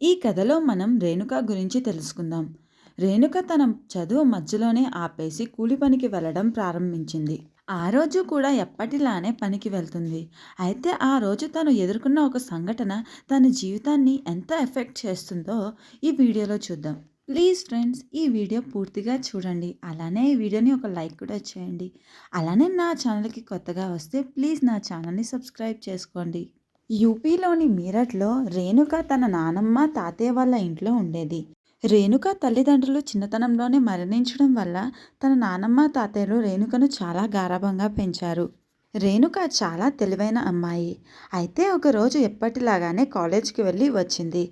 ఈ కథలో మనం రేణుక గురించి తెలుసుకుందాం. రేణుక తన చదువు మధ్యలోనే ఆపేసి కూలి పనికి వెళ్ళడం ప్రారంభించింది. ఆ రోజు కూడా ఎప్పటిలానే పనికి వెళ్తుంది. అయితే ఆ రోజు తను ఎదుర్కొన్న ఒక సంఘటన తన జీవితాన్ని ఎంత ఎఫెక్ట్ చేస్తుందో ఈ వీడియోలో చూద్దాం. ప్లీజ్ ఫ్రెండ్స్ ఈ వీడియో పూర్తిగా చూడండి. అలానే ఈ వీడియోని ఒక లైక్ కూడా చేయండి. అలానే నా ఛానల్కి కొత్తగా వస్తే ప్లీజ్ నా ఛానల్ని సబ్స్క్రైబ్ చేసుకోండి. యూపీలోని మీరట్లో రేణుక తన నానమ్మ తాతయ్య వాళ్ళ ఇంట్లో ఉండేది. రేణుక తల్లిదండ్రులు చిన్నతనంలోనే మరణించడం వల్ల తన నానమ్మ తాతయ్యలు రేణుకను చాలా గారాభంగా పెంచారు. రేణుక చాలా తెలివైన అమ్మాయి. అయితే ఒకరోజు ఎప్పటిలాగానే కాలేజ్కి వెళ్ళి వచ్చింది.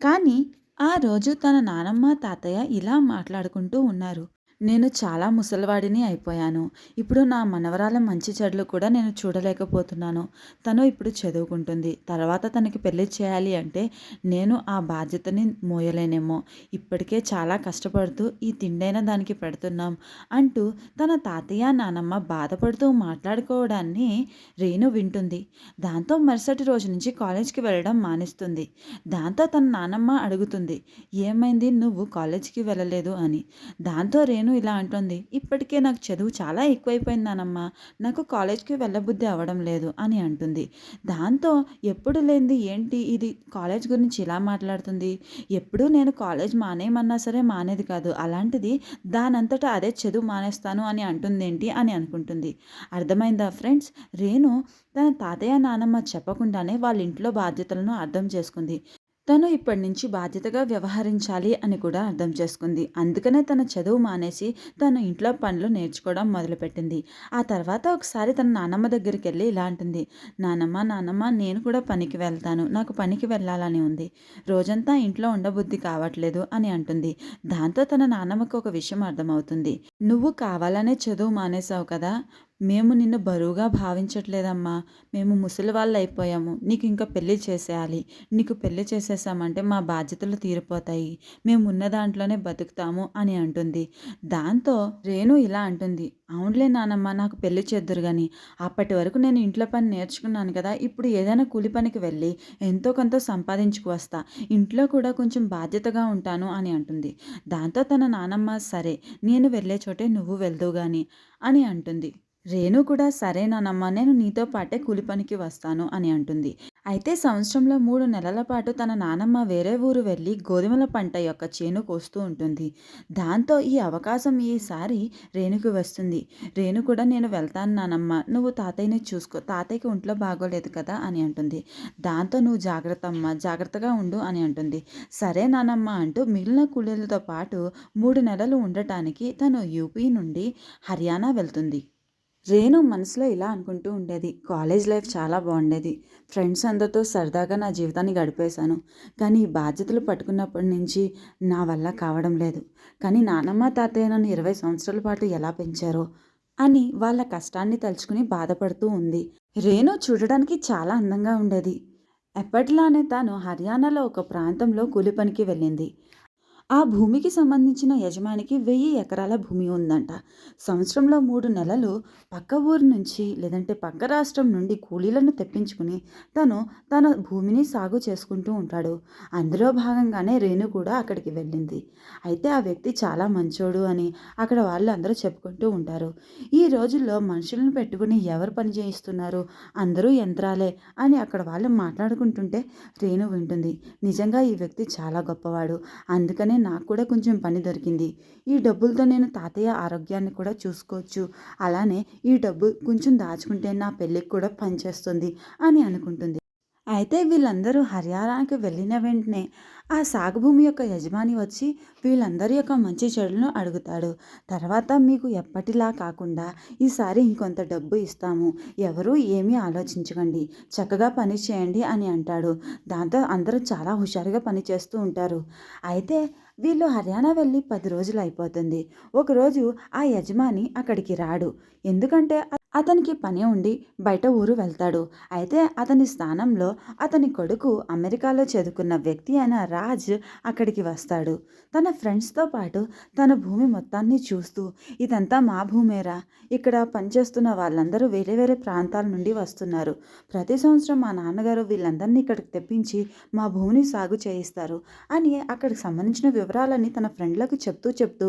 కానీ ఆ రోజు తన నానమ్మ తాతయ్య ఇలా మాట్లాడుకుంటూ ఉన్నారు. నేను చాలా ముసలివాడిని అయిపోయాను. ఇప్పుడు నా మనవరాల మంచి చెడులు కూడా నేను చూడలేకపోతున్నాను. తను ఇప్పుడు చదువుకుంటుంది. తర్వాత తనకి పెళ్ళి చేయాలి అంటే నేను ఆ బాధ్యతని మోయలేనేమో. ఇప్పటికే చాలా కష్టపడుతూ ఈ తిండైన దానికి పెడుతున్నాం అంటూ తన తాతయ్య నానమ్మ బాధపడుతూ మాట్లాడుకోవడాన్ని రేణు వింటుంది. దాంతో మరుసటి రోజు నుంచి కాలేజ్కి వెళ్ళడం మానేస్తుంది. దాంతో తన నానమ్మ అడుగుతుంది ఏమైంది? నువ్వు కాలేజ్కి వెళ్ళలేదు అని. దాంతో రేణు నేను ఇలా అంటుంది. ఇప్పటికే నాకు చదువు చాలా ఎక్కువైపోయిందానమ్మా నాకు కాలేజ్కి వెళ్ళబుద్ధి అవ్వడం లేదు అని అంటుంది. దాంతో ఎప్పుడు లేనిది ఏంటి? ఇది కాలేజ్ గురించి ఇలా మాట్లాడుతుంది. ఎప్పుడు నేను కాలేజ్ మానేయమన్నా సరే మానేది కాదు. అలాంటిది దానంతటా అదే చదువు మానేస్తాను అని అంటుంది ఏంటి అని అనుకుంటుంది. అర్థమైందా ఫ్రెండ్స్? రేణు తన తాతయ్య నానమ్మ చెప్పకుండానే వాళ్ళ ఇంట్లో బాధ్యతలను అర్థం చేసుకుంది. తను ఇప్పటి నుంచి బాధ్యతగా వ్యవహరించాలి అని కూడా అర్థం చేసుకుంది. అందుకనే తన చదువు మానేసి తను ఇంట్లో పనులు నేర్చుకోవడం మొదలుపెట్టింది. ఆ తర్వాత ఒకసారి తన నానమ్మ దగ్గరికి వెళ్ళి ఇలా అంటుంది. నానమ్మ నానమ్మ నేను కూడా పనికి వెళ్తాను. నాకు పనికి వెళ్ళాలని ఉంది. రోజంతా ఇంట్లో ఉండబుద్ధి కావట్లేదు అని అంటుంది. దాంతో తన నానమ్మకు ఒక విషయం అర్థమవుతుంది. నువ్వు కావాలనే చదువు మానేసావు కదా. మేము నిన్ను బరువుగా భావించట్లేదమ్మా. మేము ముసలి వాళ్ళు అయిపోయాము నీకు ఇంకా పెళ్ళి చేసేయాలి. నీకు పెళ్ళి చేసేసామంటే మా బాధ్యతలు తీరిపోతాయి. మేము ఉన్న దాంట్లోనే బతుకుతాము అని అంటుంది. దాంతో రేణు ఇలా అంటుంది. అవునులే నానమ్మ నాకు పెళ్ళి చేద్దరు కానీ అప్పటి వరకు నేను ఇంట్లో పని నేర్చుకున్నాను కదా. ఇప్పుడు ఏదైనా కూలి పనికి వెళ్ళి ఎంతో కొంత సంపాదించుకు వస్తా. ఇంట్లో కూడా కొంచెం బాధ్యతగా ఉంటాను అని అంటుంది. దాంతో తన నానమ్మ సరే నేను వెళ్ళే చోటే నువ్వు వెళ్దువు కానీ అని అంటుంది. రేణు కూడా సరేనానమ్మా నేను నీతో పాటే కూలి పనికి వస్తాను అని అంటుంది. అయితే సంవత్సరంలో మూడు నెలల పాటు తన నానమ్మ వేరే ఊరు వెళ్ళి గోధుమల పంట యొక్క చేను కోస్తూ ఉంటుంది. దాంతో ఈ అవకాశం ఈసారి రేణుకు వస్తుంది. రేణు కూడా నేను వెళ్తాను నానమ్మ నువ్వు తాతయ్యని చూసుకో తాతయ్యకి ఒంట్లో బాగోలేదు కదా అని అంటుంది. దాంతో నువ్వు జాగ్రత్త అమ్మ జాగ్రత్తగా ఉండు అని అంటుంది. సరే నానమ్మ అంటూ మిగిలిన కూలీలతో పాటు మూడు నెలలు ఉండటానికి తను యూపీ నుండి హర్యానా వెళ్తుంది. రేణు మనసులో ఇలా అనుకుంటూ ఉండేది కాలేజ్ లైఫ్ చాలా బాగుండేది. ఫ్రెండ్స్ అందరితో సరదాగా నా జీవితాన్ని గడిపేశాను. కానీ ఈ బాధ్యతలు పట్టుకున్నప్పటి నుంచి నా వల్ల కావడం లేదు. కానీ నానమ్మ తాతయ్య నన్ను ఇరవై సంవత్సరాల పాటు ఎలా పెంచారో అని వాళ్ళ కష్టాన్ని తలుచుకుని బాధపడుతూ ఉంది. రేణు చూడడానికి చాలా అందంగా ఉండేది. ఎప్పటిలానే తాను హర్యానాలో ఒక ప్రాంతంలో కూలి పనికి వెళ్ళింది. ఆ భూమికి సంబంధించిన యజమానికి వెయ్యి ఎకరాల భూమి ఉందంట. సంవత్సరంలో మూడు నెలలు పక్క ఊరు నుంచి లేదంటే పక్క రాష్ట్రం నుండి కూలీలను తెప్పించుకుని తను తన భూమిని సాగు చేసుకుంటూ ఉంటాడు. అందులో భాగంగానే రేణు కూడా అక్కడికి వెళ్ళింది. అయితే ఆ వ్యక్తి చాలా మంచోడు అని అక్కడ వాళ్ళు అందరూ చెప్పుకుంటూ ఉంటారు. ఈ రోజుల్లో మనుషులను పెట్టుకుని ఎవరు పని చేయిస్తున్నారు? అందరూ యంత్రాలే అని అక్కడ వాళ్ళు మాట్లాడుకుంటుంటే రేణు వింటుంది. నిజంగా ఈ వ్యక్తి చాలా గొప్పవాడు. అందుకనే నాకు కూడా కొంచెం పని దొరికింది. ఈ డబ్బులతో నేను తాతయ్య ఆరోగ్యాన్ని కూడా చూసుకోవచ్చు. అలానే ఈ డబ్బు కొంచెం దాచుకుంటే నా పెళ్ళికి కూడా పనిచేస్తుంది అని అనుకుంటుంది. అయితే వీళ్ళందరూ హర్యానాకి వెళ్ళిన వెంటనే ఆ సాగుభూమి యొక్క యజమాని వచ్చి వీళ్ళందరి యొక్క మంచి చెడులను అడుగుతాడు. తర్వాత మీకు ఎప్పటిలా కాకుండా ఈసారి ఇంకొంత డబ్బు ఇస్తాము. ఎవరు ఏమీ ఆలోచించకండి. చక్కగా పని చేయండి అని అంటాడు. దాంతో అందరూ చాలా హుషారుగా పని చేస్తూ ఉంటారు. అయితే వీళ్ళు హర్యానా వెళ్ళి పది రోజులు అయిపోతుంది. ఒకరోజు ఆ యజమాని అక్కడికి రాడు. ఎందుకంటే అతనికి పని ఉండి బయట ఊరు వెళ్తాడు. అయితే అతని స్థానంలో అతని కొడుకు అమెరికాలో చదువుకున్న వ్యక్తి అయిన రాజ్ అక్కడికి వస్తాడు. తన ఫ్రెండ్స్తో పాటు తన భూమి మొత్తాన్ని చూస్తూ ఇదంతా మా భూమేరా. ఇక్కడ పనిచేస్తున్న వాళ్ళందరూ వేరే వేరే ప్రాంతాల నుండి వస్తున్నారు. ప్రతి సంవత్సరం మా నాన్నగారు వీళ్ళందరినీ ఇక్కడికి తెప్పించి మా భూమిని సాగు చేయిస్తారు అని అక్కడికి సంబంధించిన వివరాలన్నీ తన ఫ్రెండ్లకు చెప్తూ చెప్తూ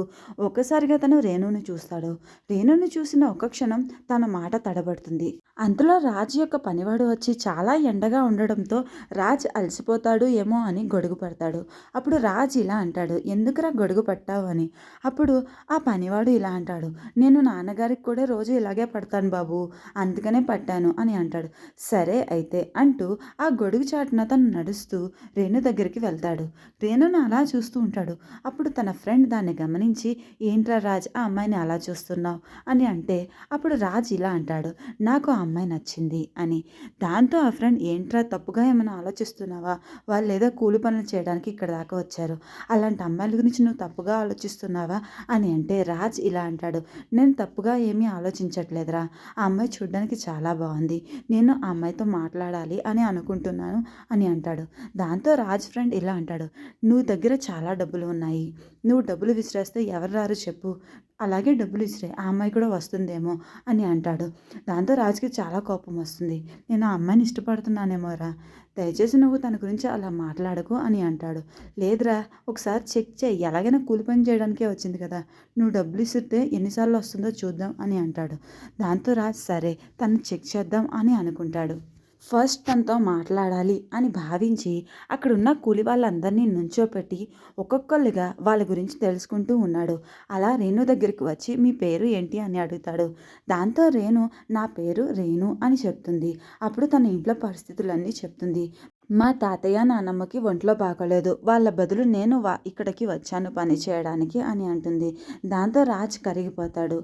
ఒక్కసారిగా తను రేణుని చూస్తాడు. రేణుని చూసిన ఒక క్షణం తన మాట తడబడుతుంది. అంతలో రాజ్ యొక్క పనివాడు వచ్చి చాలా ఎండగా ఉండడంతో రాజ్ అలసిపోతాడు ఏమో అని గొడుగు పడతాడు. అప్పుడు రాజ్ ఇలా అంటాడు ఎందుకురా గొడుగు పట్టావు అని? అప్పుడు ఆ పనివాడు ఇలా అంటాడు నేను నాన్నగారికి కూడా రోజు ఇలాగే పడతాను బాబు అందుకనే పట్టాను అని అంటాడు. సరే అయితే అంటూ ఆ గొడుగు చాటున తను నడుస్తూ రేణు దగ్గరికి వెళ్తాడు. రేణును అలా చూస్తూ ఉంటాడు. అప్పుడు తన ఫ్రెండ్ దాన్ని గమనించి ఏంట్రా రాజ్ ఆ అమ్మాయిని అలా చూస్తున్నావు? అని అంటే అప్పుడు రాజ్ ఇలా అంటాడు నాకు ఆ అమ్మాయి నచ్చింది అని. దాంతో ఆ ఫ్రెండ్ ఏంట్రా తప్పుగా ఏమైనా ఆలోచిస్తున్నావా? వాళ్ళు ఏదో కూలి పనులు చేయడానికి ఇక్కడ దాకా వచ్చారు. అలాంటి అమ్మాయిల గురించి నువ్వు తప్పుగా ఆలోచిస్తున్నావా? అని అంటే రాజ్ ఇలా అంటాడు నేను తప్పుగా ఏమీ ఆలోచించట్లేదురా. ఆ అమ్మాయి చూడడానికి చాలా బాగుంది. నేను ఆ అమ్మాయితో మాట్లాడాలి అని అనుకుంటున్నాను అని అంటాడు. దాంతో రాజ్ ఫ్రెండ్ ఇలా అంటాడు నువ్వు దగ్గర చాలా డబ్బులు ఉన్నాయి. నువ్వు డబ్బులు విసిరేస్తే ఎవరు రారు చెప్పు. అలాగే డబ్బులు ఇచ్చిరాయి ఆ అమ్మాయి కూడా వస్తుందేమో అని అంటాడు. దాంతో రాజుకి చాలా కోపం వస్తుంది. నేను ఆ అమ్మాయిని ఇష్టపడుతున్నానేమోరా దయచేసి నువ్వు తన గురించి అలా మాట్లాడకు అని అంటాడు. లేదురా ఒకసారి చెక్ చేయి ఎలాగైనా కూలి పని చేయడానికే వచ్చింది కదా నువ్వు డబ్బులు ఇస్తే ఎన్నిసార్లు వస్తుందో చూద్దాం అని అంటాడు. దాంతో రాజు సరే తను చెక్ చేద్దాం అని అనుకుంటాడు. ఫస్ట్ తనతో మాట్లాడాలి అని భావించి అక్కడున్న కూలి వాళ్ళందరినీ నుంచోపెట్టి ఒక్కొక్కళ్ళుగా వాళ్ళ గురించి తెలుసుకుంటూ ఉన్నాడు. అలా రేణు దగ్గరికి వచ్చి మీ పేరు ఏంటి? అని అడుగుతాడు. దాంతో రేణు నా పేరు రేణు అని చెప్తుంది. అప్పుడు తన ఇంట్లో పరిస్థితులన్నీ చెప్తుంది. మా తాతయ్య నాన్నమ్మకి ఒంట్లో బాగోలేదు. వాళ్ళ బదులు నేను వా ఇక్కడికి వచ్చాను పని చేయడానికి అని అంటుంది. దాంతో రాజ్ కరిగిపోతాడు.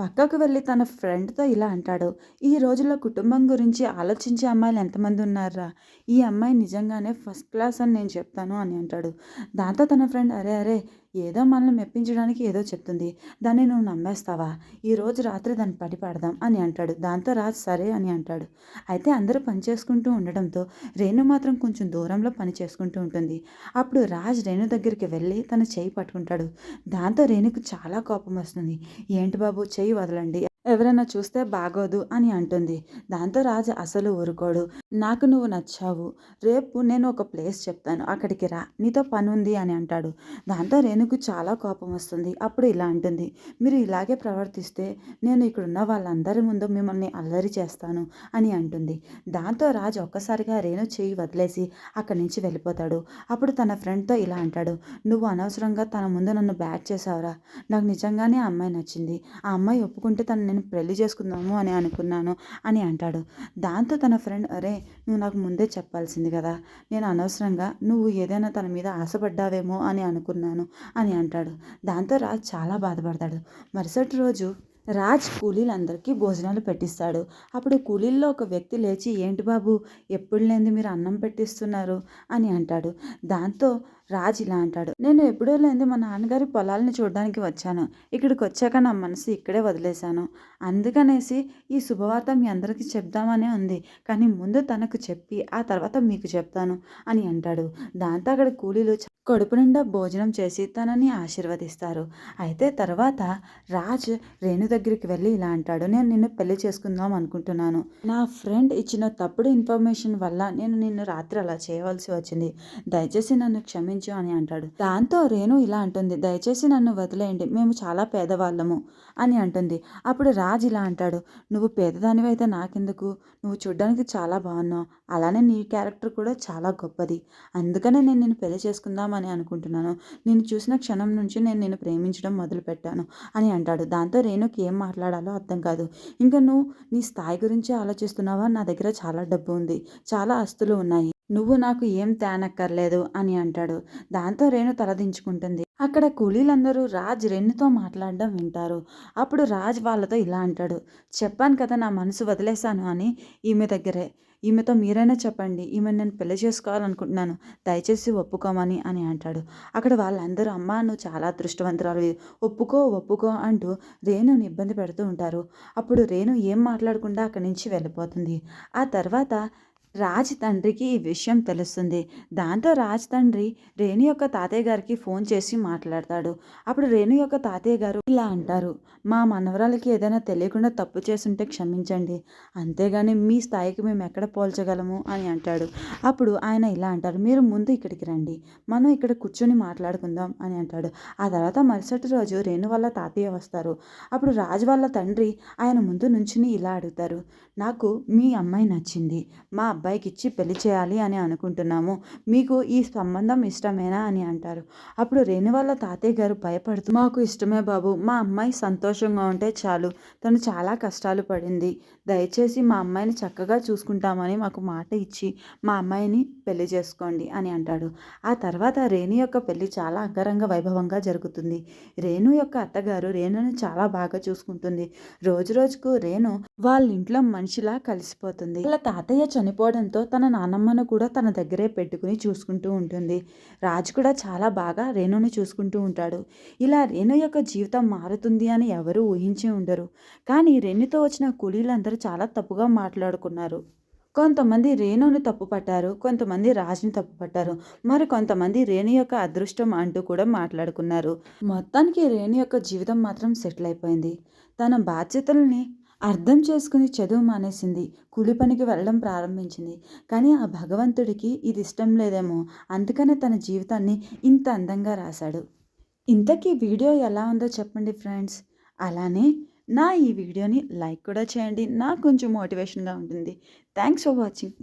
పక్కకు వెళ్ళి తన ఫ్రెండ్తో ఇలా అంటాడు ఈ రోజుల్లో కుటుంబం గురించి ఆలోచించే అమ్మాయిలు ఎంతమంది ఉన్నారా ఈ అమ్మాయి నిజంగానే ఫస్ట్ క్లాస్ అని నేను చెప్తాను అని అంటాడు. దాంతో తన ఫ్రెండ్ అరే అరే ఏదో మనల్ని మెప్పించడానికి ఏదో చెప్తుంది. దాన్ని నువ్వు నమ్మేస్తావా? ఈ రోజు రాత్రి దాన్ని పడి పడదాం అని అంటాడు. దాంతో రాజ్ సరే అని అంటాడు. అయితే అందరూ పని చేసుకుంటూ ఉండడంతో రేణు మాత్రం కొంచెం దూరంలో పని చేసుకుంటూ ఉంటుంది. అప్పుడు రాజ్ రేణు దగ్గరికి వెళ్ళి తన చేయి పట్టుకుంటాడు. దాంతో రేణుకు చాలా కోపం వస్తుంది. ఏంటి బాబు చేయి వదలండి. ఎవరైనా చూస్తే బాగోదు అని అంటుంది. దాంతో రాజు అసలు ఊరుకోడు. నాకు నువ్వు నచ్చావు. రేపు నేను ఒక ప్లేస్ చెప్తాను. అక్కడికి రా. నీతో పని ఉంది అని అంటాడు. దాంతో రేణుకు చాలా కోపం వస్తుంది. అప్పుడు ఇలా అంటుంది. మీరు ఇలాగే ప్రవర్తిస్తే నేను ఇక్కడున్న వాళ్ళందరి ముందు మిమ్మల్ని అల్లరి చేస్తాను అని అంటుంది. దాంతో రాజు ఒక్కసారిగా రేణు చేయి వదిలేసి అక్కడి నుంచి వెళ్ళిపోతాడు. అప్పుడు తన ఫ్రెండ్తో ఇలా అంటాడు. నువ్వు అనవసరంగా తన ముందు నన్ను బ్యాట్ చేసావురా నాకు నిజంగానే ఆ అమ్మాయి నచ్చింది. ఆ అమ్మాయి ఒప్పుకుంటే తను నేను పెళ్ళి చేసుకుందాము అని అనుకున్నాను అని అంటాడు. దాంతో తన ఫ్రెండ్ అరే నువ్వు నాకు ముందే చెప్పాల్సింది కదా. నేను అనవసరంగా నువ్వు ఏదైనా తన మీద ఆశపడ్డావేమో అని అనుకున్నాను అని అంటాడు. దాంతో రాజ్ చాలా బాధపడతాడు. మరుసటి రోజు రాజ్ కూలీలందరికీ భోజనాలు పెట్టిస్తాడు. అప్పుడు కూలీల్లో ఒక వ్యక్తి లేచి ఏంటి బాబు ఎప్పుడు లేనిది మీరు అన్నం పెట్టిస్తున్నారు? అని అంటాడు. దాంతో రాజ్ ఇలా అంటాడు. నేను ఎప్పుడో లేని మా నాన్నగారి పొలాలని చూడడానికి వచ్చాను. ఇక్కడికి వచ్చాక నా మనసు ఇక్కడే వదిలేశాను. అందుకనేసి ఈ శుభవార్త మీ అందరికీ చెప్దామనే ఉంది. కానీ ముందు తనకు చెప్పి ఆ తర్వాత మీకు చెప్తాను అని అంటాడు. దాంతో అక్కడ కూలీలు కడుపు నిండా భోజనం చేసి తనని ఆశీర్వదిస్తారు. అయితే తర్వాత రాజ్ రేణు దగ్గరికి వెళ్ళి ఇలా అంటాడు నేను నిన్ను పెళ్ళి చేసుకుందాం అనుకుంటున్నాను. నా ఫ్రెండ్ ఇచ్చిన తప్పుడు ఇన్ఫర్మేషన్ వల్ల నేను నిన్ను రాత్రి అలా చేయవలసి వచ్చింది. దయచేసి నన్ను క్షమించు అని అంటాడు. దాంతో రేణు ఇలా అంటుంది దయచేసి నన్ను వదిలేయండి. మేము చాలా పేదవాళ్ళము. అని అంటుంది. అప్పుడు రాజ్ ఇలా అంటాడు నువ్వు పేదదానివైతే నాకెందుకు? నువ్వు చూడ్డానికి చాలా బాగున్నావు. అలానే నీ క్యారెక్టర్ కూడా చాలా గొప్పది. అందుకనే నేను నేను పెళ్ళి చేసుకుందాం అని అనుకుంటున్నాను. నేను చూసిన క్షణం నుంచి నేను నేను ప్రేమించడం మొదలుపెట్టాను అని అంటాడు. దాంతో రేణుకి ఏం మాట్లాడాలో అర్థం కాదు. ఇంకా నువ్వు నీ స్థాయి గురించి ఆలోచిస్తున్నావా? నా దగ్గర చాలా డబ్బు ఉంది. చాలా ఆస్తులు ఉన్నాయి. నువ్వు నాకు ఏం తేనక్కర్లేదు అని అంటాడు. దాంతో రేణు తలదించుకుంటుంది అక్కడ కూలీలందరూ రాజ్ రెన్నుతో మాట్లాడడం వింటారు. అప్పుడు రాజ్ వాళ్ళతో ఇలా అంటాడు. చెప్పాను కదా నా మనసు వదిలేశాను అని ఈమె దగ్గరే. ఈమెతో మీరైనా చెప్పండి. ఈమె నేను పెళ్ళి చేసుకోవాలనుకుంటున్నాను. దయచేసి ఒప్పుకోమని అని అంటాడు. అక్కడ వాళ్ళందరూ అమ్మ నువ్వు చాలా అదృష్టవంతురాలు ఒప్పుకో ఒప్పుకో అంటూ రేణుని ఇబ్బంది పెడుతూ ఉంటారు. అప్పుడు రేణు ఏం మాట్లాడకుండా అక్కడి నుంచి వెళ్ళిపోతుంది. ఆ తర్వాత రాజ్ తండ్రికి ఈ విషయం తెలుస్తుంది. దాంతో రాజ్ తండ్రి రేణు యొక్క తాతయ్య గారికి ఫోన్ చేసి మాట్లాడతాడు. అప్పుడు రేణు యొక్క తాతయ్య గారు ఇలా అంటారు. మా మనవరాలకి ఏదైనా తెలియకుండా తప్పు చేసుంటే క్షమించండి. అంతేగాని మీ స్థాయికి మేము ఎక్కడ పోల్చగలము అని అంటాడు. అప్పుడు ఆయన ఇలా అంటారు. మీరు ముందు ఇక్కడికి రండి. మనం ఇక్కడ కూర్చొని మాట్లాడుకుందాం అని అంటాడు. ఆ తర్వాత మరుసటి రోజు రేణు వాళ్ళ తాతయ్య వస్తారు. అప్పుడు రాజు వాళ్ళ తండ్రి ఆయన ముందు నుంచుని ఇలా అడుగుతారు. నాకు మీ అమ్మాయి నచ్చింది. మా అబ్బాయికి ఇచ్చి పెళ్ళి చేయాలి అని అనుకుంటున్నాము. మీకు ఈ సంబంధం ఇష్టమేనా అని అంటారు. అప్పుడు రేణు వాళ్ళ తాతయ్య గారు భయపడుతూ మాకు ఇష్టమే బాబు. మా అమ్మాయి సంతోషంగా ఉంటే చాలు. తను చాలా కష్టాలు పడింది. దయచేసి మా అమ్మాయిని చక్కగా చూసుకుంటామని మాకు మాట ఇచ్చి మా అమ్మాయిని పెళ్ళి చేసుకోండి అని అంటాడు. ఆ తర్వాత రేణు యొక్క పెళ్ళి చాలా అంగరంగ వైభవంగా జరుగుతుంది. రేణు యొక్క అత్తగారు రేణుని చాలా బాగా చూసుకుంటుంది. రోజు రోజుకు రేణు వాళ్ళ ఇంట్లో మనిషిలా కలిసిపోతుంది. వాళ్ళ తాతయ్య చనిపో చనిపోవడంతో తన నానమ్మను కూడా తన దగ్గరే పెట్టుకుని చూసుకుంటూ ఉంటుంది. రాజు కూడా చాలా బాగా రేణుని చూసుకుంటూ ఉంటాడు. ఇలా రేణు యొక్క జీవితం మారుతుంది అని ఎవరూ ఊహించి ఉండరు. కానీ రేణుతో వచ్చిన కూలీలందరూ చాలా తప్పుగా మాట్లాడుకున్నారు. కొంతమంది రేణుని తప్పు పట్టారు కొంతమంది రాజుని తప్పుపట్టారు. మరి కొంతమంది రేణు యొక్క అదృష్టం అంటూ కూడా మాట్లాడుకున్నారు. మొత్తానికి రేణు యొక్క జీవితం మాత్రం సెటిల్ అయిపోయింది. తన బాధ్యతల్ని అర్థం చేసుకుని చదువు మానేసింది. కూలి పనికి వెళ్ళడం ప్రారంభించింది. కానీ ఆ భగవంతుడికి ఇది ఇష్టం లేదేమో. అందుకనే తన జీవితాన్ని ఇంత అందంగా రాశాడు. ఇంతకీ వీడియో ఎలా ఉందో చెప్పండి ఫ్రెండ్స్. అలానే నా ఈ వీడియోని లైక్ కూడా చేయండి. నాకు కొంచెం మోటివేషన్గా ఉంటుంది. Thanks for watching.